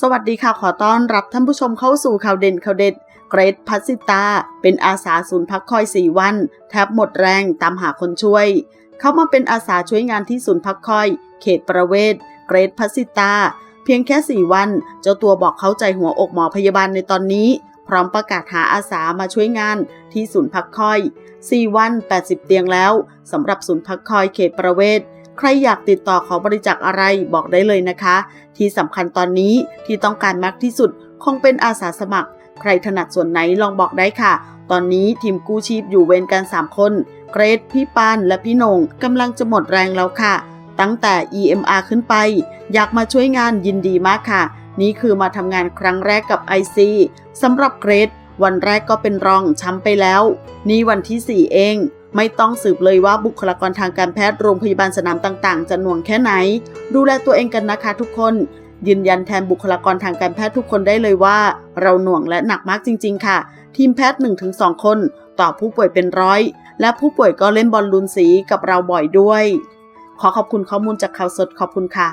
สวัสดีค่ะ ขอต้อนรับท่านผู้ชมเข้าสู่ข่าวเด่นข่าวเด็ด เกรทพัสสิตา เป็นอาสาศูนย์พักคอย 4 วัน แทบหมดแรงตามหาคนช่วย เข้ามาเป็นอาสาช่วยงานที่ศูนย์พักคอย เขตประเวศ เกรทพัสสิตา เพียงแค่ 4 วัน เจ้าตัวบอกเข้าใจหัวอกหมอพยาบาลในตอนนี้ พร้อมประกาศหาอาสามาช่วยงานที่ศูนย์พักคอย 4 วัน 80 เตียงแล้วสำหรับศูนย์พักคอยเขตประเวศ ใครอยากติดต่อขอบริจาคอะไรบอกได้เลยนะคะ ที่สำคัญตอนนี้ที่ต้องการมากที่สุดคงเป็นอาสาสมัคร ใครถนัดส่วนไหนลองบอกได้ค่ะ ตอนนี้ทีมกู้ชีพอยู่เวรกัน 3 คน เกรดพี่ปานและพี่นงกำลังจะหมดแรงแล้วค่ะ ตั้งแต่ EMR ขึ้นไป อยากมาช่วยงานยินดีมากค่ะ นี่คือมาทำงานครั้งแรกกับ IC สำหรับเกรด วันแรกก็เป็นรองช้ำไปแล้ว นี่วันที่ 4 เอง ไม่ต้องสืบเลยว่าบุคลากรทางการแพทย์โรงพยาบาลสนามต่าง ๆ จะหน่วงแค่ไหน ดูแลตัวเองกันนะคะทุกคน ยืนยันแทนบุคลากรทางการแพทย์ทุกคนได้เลยว่า เราหน่วงและหนักมากจริง ๆ ค่ะ ทีมแพทย์ 1-2 คน ต่อผู้ป่วยเป็นร้อย และผู้ป่วยก็เล่นบอลลูนสีกับเราบ่อยด้วย ขอขอบคุณข้อมูลจากข่าวสดขอบคุณค่ะ